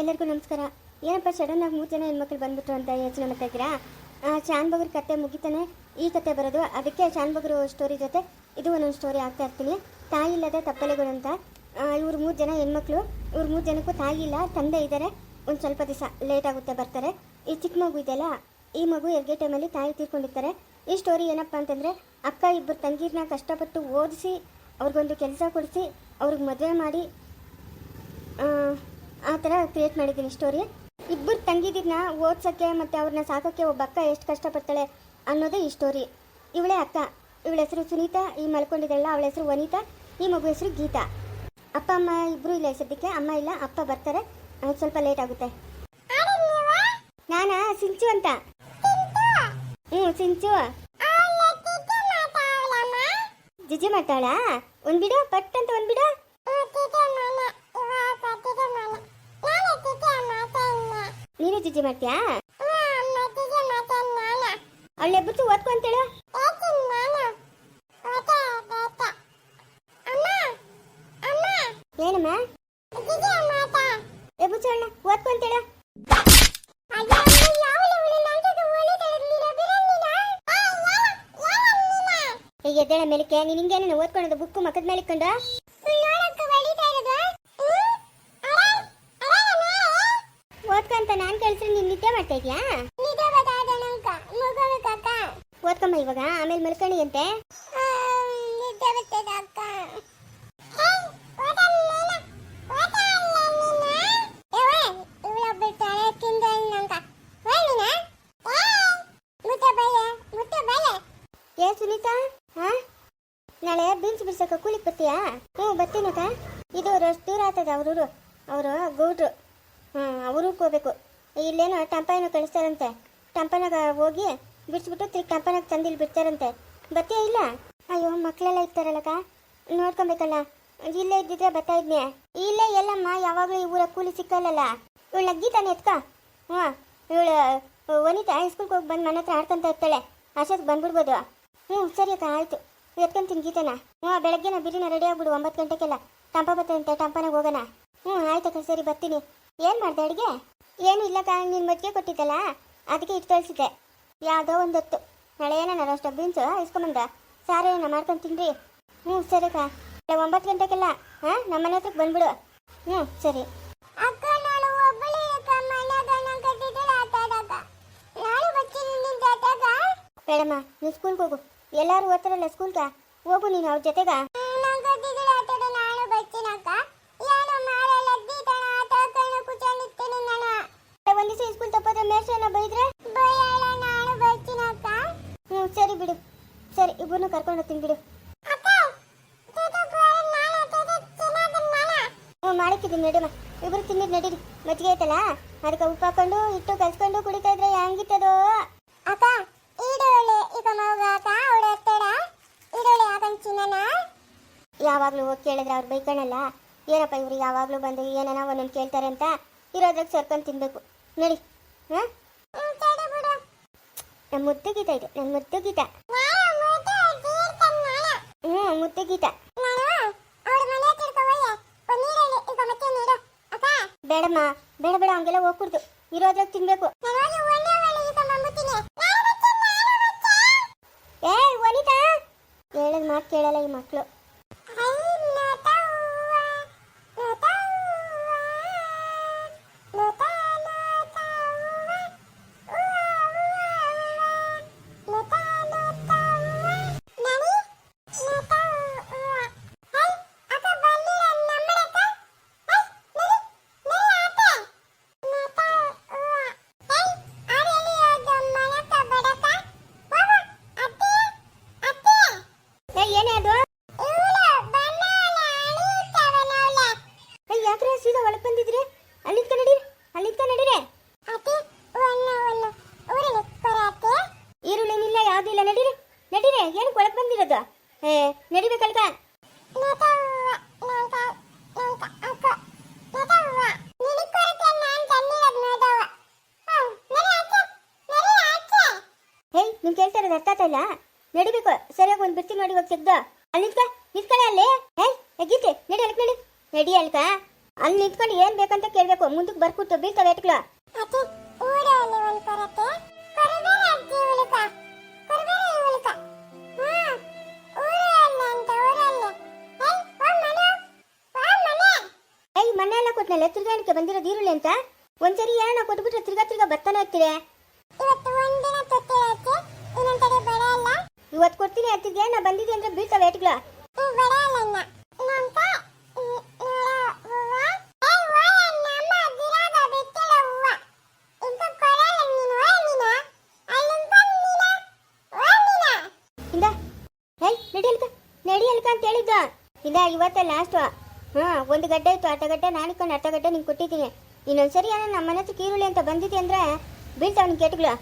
ಎಲ್ಲರಿಗೂ ನಮಸ್ಕಾರ. ಏನಪ್ಪ ಸಡನ್ ಆಗಿ ಮೂರು ಜನ ಹೆಣ್ಮಕ್ಳು ಬಂದ್ಬಿಟ್ರು ಅಂತ ಯೋಚನೆ ಮಾಡ್ತಾ ಇದ್ದೀರಾ? ಶಾನ್ ಬಗ್ರ ಕತೆ ಮುಗಿತಾನೆ. ಈ ಕತೆ ಬರೋದು. ಅದಕ್ಕೆ ಶಾನ್ ಬಗ್ರು ಸ್ಟೋರಿ ಜೊತೆ ಇದು ಒಂದೊಂದು ಸ್ಟೋರಿ ಆಗ್ತಾ ಇರ್ತೀನಿ. ತಾಯಿ ಇಲ್ಲದ ತಪ್ಪಲೆಗಳು ಅಂತ. ಇವ್ರು ಮೂರು ಜನ ಹೆಣ್ಮಕ್ಳು. ಇವ್ರು ಮೂರು ಜನಕ್ಕೂ ತಾಯಿ ಇಲ್ಲ, ತಂದೆ ಇದ್ದಾರೆ ಒಂದು ಸ್ವಲ್ಪ ದಿವಸ ಲೇಟ್ ಆಗುತ್ತೆ ಬರ್ತಾರೆ. ಈ ಚಿಕ್ಕ ಮಗು ಇದೆಯಲ್ಲ ಈ ಮಗು ಹೆರಿಗೆ ಟೈಮಲ್ಲಿ ತಾಯಿ ತೀರ್ಕೊಂಡಿರ್ತಾರೆ. ಈ ಸ್ಟೋರಿ ಏನಪ್ಪ ಅಂತಂದರೆ, ಅಕ್ಕ ಇಬ್ಬರು ತಂಗೀರ್ನ ಕಷ್ಟಪಟ್ಟು ಓದಿಸಿ, ಅವ್ರಿಗೊಂದು ಕೆಲಸ ಕೊಡಿಸಿ, ಅವ್ರಿಗೆ ಮದುವೆ ಮಾಡಿ ಆ, ಥರ ಕ್ರಿಯೇಟ್ ಮಾಡಿದ್ದೀನಿ ಸ್ಟೋರಿ ಇಬ್ಬರು ತಂಗಿದಿದ್ನ ಓದ್ಸೋಕ್ಕೆ ಮತ್ತು ಅವ್ರನ್ನ ಸಾಕೋಕ್ಕೆ ಒಬ್ಬ ಅಕ್ಕ ಎಷ್ಟು ಕಷ್ಟಪಡ್ತಾಳೆ ಅನ್ನೋದೇ ಈ ಸ್ಟೋರಿ ಇವಳೇ ಅಕ್ಕ. ಇವಳ ಹೆಸರು ಸುನೀತಾ ಈ ಮಲ್ಕೊಂಡಿದ್ದಾಳಲ್ಲ ಅವಳ ಹೆಸರು ವನಿತಾ ಈ ಮಗು ಹೆಸರು ಗೀತಾ. ಅಪ್ಪ ಅಮ್ಮ ಇಬ್ಬರು ಇಲ್ಲ ಸದ್ಯಕ್ಕೆ. ಅಮ್ಮ ಇಲ್ಲ ಅಪ್ಪ ಬರ್ತಾರೆ. ಸ್ವಲ್ಪ ಲೇಟ್ ಆಗುತ್ತೆ. ನಾನಾ? ಸಿಂಚು ಅಂತ. ಹ್ಞೂ ಸಿಂಚು. ಜಿಜಿ ಮಾಡ್ತಾಳಾ ಒಂದ್ಬಿಡ ಪಟ್ ಅಂತ ಒಂದ್ ಬಿಡು. ಜಿಜಿ ಮಾಡ್ತೀಯಾ? ಅವಳನ್ನ ಬುಚ್ಚು ಓದ್ಕೊಂತೇಳು. ಏನಮ್ಮ? ಏ ಅವಳನ್ನ ಓದ್ಕೊಂತೇಳು. ಎದ್ದೇಳ ಮೇಲಕ್ಕೆ, ನೀನ್ ಹಿಂಗೇನ ಓದ್ಕೊಳ್ಳೋದು ಬುಕ್ಕು ಮಕ್ಕದ ಮೇಲೆ ಇಟ್ಕೊಂಡು? ಓದ್ಕೊಂತ ನಾನ್ ಕಳ್ಸ್ರಿ ನೀನ್ ನಿದ್ದೆ ಮಾಡ್ತಾ ಇದ್ಯಾ? ಓದ್ಕೊಂಬ ಇವಾಗ ಆಮೇಲೆ ಮಲ್ಕಣಿ ಅಂತೆ. ಏ ಸುನೀತಾ ಹಾ ನಾಳೆ ಬೀನ್ಸ್ ಬಿಡ್ಸಕ್ಕ ಕೂಲಿಗೆ ಬರ್ತೀಯಾ? ಹ್ಞೂ ಬರ್ತೀನಕ್ಕ. ಇದು ರಷ್ಟು ದೂರ ಆಗ್ತದೆ ಅವ್ರೂರು. ಅವರು ಗೌಡ್ರು. ಅವರು ಹೋಗ್ಬೇಕು ಇಲ್ಲೇನೋ ಟಂಪಾಯನ ಕಳಿಸ್ತಾರಂತೆ. ಟಂಪನಾಗ ಹೋಗಿ ಬಿಡಿಸ್ಬಿಟ್ಟು ತಿರ್ಗಿ ಟಂಪನಾಗ ತಂದಿಲ್ಲಿ ಬಿಡ್ತಾರಂತೆ. ಬರ್ತೀಯ ಇಲ್ಲ? ಅಯ್ಯೋ ಮಕ್ಕಳೆಲ್ಲ ಇರ್ತಾರಲ್ಲಕ್ಕ. ನೋಡ್ಕೊಬೇಕಲ್ಲ ಇಲ್ಲೇ ಇದ್ದಿದ್ರೆ ಬರ್ತಾ ಇದ್ನೆ. ಇಲ್ಲೇ ಎಲ್ಲಮ್ಮ, ಯಾವಾಗಲೂ ಈ ಊರ ಕೂಲಿ ಸಿಕ್ಕಲ್ಲಲ್ಲ. ಇವಳ ತಾನೆ ಎತ್ಕ. ಹಾಂ ಇವಳು ವನಿತಾ ಹೈಸ್ಕೂಲ್ಗೆ ಹೋಗಿ ಬಂದು ಮನೆ ಹತ್ರ ಆಡ್ಕೊಂತ ಇರ್ತಾಳೆ. ಅಶೋಕ್ ಬಂದ್ಬಿಡ್ಬೋದು. ಹ್ಞೂ ಸರಿ ಅಕ್ಕ, ಆಯಿತು. ಎತ್ಕೊಂತೀನಿ ಗೀತನ. ಹ್ಞೂ ಬೆಳಗ್ಗೆನ ಬಿರಿನ ರೆಡಿ ಆಗ್ಬಿಡು, ಒಂಬತ್ತು ಗಂಟೆಗೆಲ್ಲ. ಟಂಪ ಬರ್ತಂತೆ ಟಂಪನಾಗ ಹೋಗೋಣ. ಹ್ಞೂ ಆಯ್ತಕ್ಕ, ಸರಿ, ಬರ್ತೀನಿ. ಏನು ಮಾಡಿದೆ ಅಡುಗೆ? ಏನು ಇಲ್ಲ ಇಲ್ಲಕ್ಕ ನೀನು ಮಜ್ಜಿಗೆ ಕೊಟ್ಟಿದ್ದಲ್ಲ? ಅದಕ್ಕೆ ಇಟ್ಟು ತೋರಿಸಿದ್ದೆ ಯಾವುದೋ ಒಂದು ಹೊತ್ತು ನಾಳೆ ಏನೋ ಅಷ್ಟು ಬೀನ್ಸು ಇಸ್ಕೊಂಬಂದ. ಸಾರು ಏನೋ ಮಾಡ್ಕೊಂಡು ತಿನ್ರಿ. ಹ್ಞೂ ಸರಿ ಕಾ. ಒಂಬತ್ತು ಗಂಟೆಗೆಲ್ಲ ಹಾಂ? ನಮ್ಮ ಮನೆ ಹತ್ರಕ್ಕೆ ಬಂದ್ಬಿಡು. ಹ್ಞೂ ಸರಿ. ಬೇಡಮ್ಮ ನೀನು ಸ್ಕೂಲ್ಗೆ ಹೋಗು. ಎಲ್ಲರೂ ಓದ್ತಾರಲ್ಲ ಸ್ಕೂಲ್ಗೆ ಹೋಗು ನೀನು ಅವ್ರ ಜೊತೆಗ. ಇಬ್ಬರನ್ನು ಕರ್ಕೊಂಡು ಹೋಗ್ತೀನಿ ಬಿಡು. ಹ್ಞೂ ಮಾಡಿಕ್ಕಿದ್ದೀನಿ ನಡಿಮ ಇಬ್ಬರು ತಿನ್ನಿದ್ದು ನಡೀರಿ. ಮಜ್ಜಿಗೆ ಐತಲ್ಲ? ಅದಕ್ಕೆ ಉಪ್ಪು ಹಾಕೊಂಡು ಇಟ್ಟು ಕಲ್ಸ್ಕೊಂಡು ಕುಡಿತಾ ಇದ್ರೆ ಹೆಂಗಿತ್ತದು. ಅಕ್ಕ ಈಡೋಳೆ ಈಗ ಈಡೋಳೆ ಚಿನ್ನನ? ಯಾವಾಗಲೂ ಹೋಗಿ ಕೇಳಿದ್ರೆ ಅವ್ರು ಬೈಕಣಲ್ಲ ಏನಪ್ಪ ಇವ್ರು ಯಾವಾಗಲೂ ಬಂದು ಏನಾನ ಒಂದೊಂದು ಕೇಳ್ತಾರೆ ಅಂತ ಇರೋದ್ರಾಗ ಸರ್ಕೊಂಡು ತಿನ್ಬೇಕು. ನಡಿ ಹಾಂ ಮುದ್ದು ಗೀತ ಇದು ನನ್ನ ಮುದ್ದು ಗೀತ ನಾನು ಮತ್ತೆ ತೀರ್ತಾನೆ ನಾನು ಹ್ಞೂ ಮುದ್ದು ಗೀತ ನಾನು ಅವಳ ಮನೆ ಹತ್ರ ಹೋಗಿ ಒಂದು ನೀರಲ್ಲಿ ಈಗ ಮತ್ತೆ ನೀರು ಅಕ್ಕ ಬೇಡಮ್ಮ ಬೇಡ ಬೇಡ ಹಂಗೆಲ್ಲ ಹೋಗ್ಬಿಡ್ತು ಇರೋದ್ರಾಗ ತಿನ್ಬೇಕು. ಏಯ್ ವನಿತಾ! ಹೇಳದ್ ಮಾತು ಕೇಳಲ್ಲ ಈ ಮಕ್ಕಳು ನರಿ ಆಚೆ ಹೇಯ್ ನಿನ್ ಕೇಳ್ತಾ ಇರೋದು ಅರ್ಥ ಇಲ್ಲ. ನಡಿಬೇಕು, ಸರಿಯಾಗಿ ಒಂದು ಬಿಡ್ತೀನಿ ನೋಡಿ ಇವಾಗ ತೆಗ್ದು. ಅಲ್ಲಿ ನಿಂತ್ಕ ನಿಂತ್ಕೊಳ್ಳಿ ಅಲ್ಲಿ. ಹೇಯ್ ಎಗ್ಗಿತ್ತೆ ನಡಿ ಅಲ್ಕ, ನಡಿ. ನಡಿ ಅಲ್ಕ. ಅಲ್ಲಿ ನಿಂತ್ಕೊಂಡು ಏನ್ ಬೇಕಂತ ಕೇಳ್ಬೇಕು. ಮುಂದಕ್ಕೆ ಬರ್ಕೊಟ್ಟು ಬೀಳ್ತಾವೆ ಎಟ್ಗಳು ಬಂದಿರೋದು ಈರುಳ್ಳಿ ಅಂತ? ಒಂದ್ಸರಿ ಏನೋ ಕೊಟ್ಬಿಟ್ರೆ ತಿರ್ಗಾ ತಿರ್ಗಾ ಬರ್ತಾನೆ ಇರ್ತೀರಿ. ಇವತ್ತು ಕೊಡ್ತೀನಿ ಅತ್ತಿಗೆ ನಾ ಬಂದಿದ್ದೆ ಅಂದ್ರೆ ಬೀಳ್ತಾವೆ ನೀನ ಇಂದ ನಡಿ ಅಲ್ಕ ನಡಿ ಅಲ್ಕ ಅಂತ ಹೇಳಿದ್ದ. ಇಂದ ಇವತ್ತೇ ಲಾಸ್ಟು ಹಾ, ಒಂದು ಗಡ್ಡೆ ಇತ್ತು ಅರ್ಧ ಗಡ್ಡೆ, ನಾನು ನೀನು ಅರ್ಧ ಗಡ್ಡೆ ಕೊಟ್ಟಿದ್ದೀನಿ. ಇನ್ನೊಂದ್ಸರಿ ಏನೋ ನಮ್ಮ ಮನೆ ಈರುಳ್ಳಿ ಅಂತ ಬಂದಿದೆ ಅಂದ್ರೆ ಬೀಳ್ತಾವ ನಿನ್ ಕೆಟ್ಗಳು.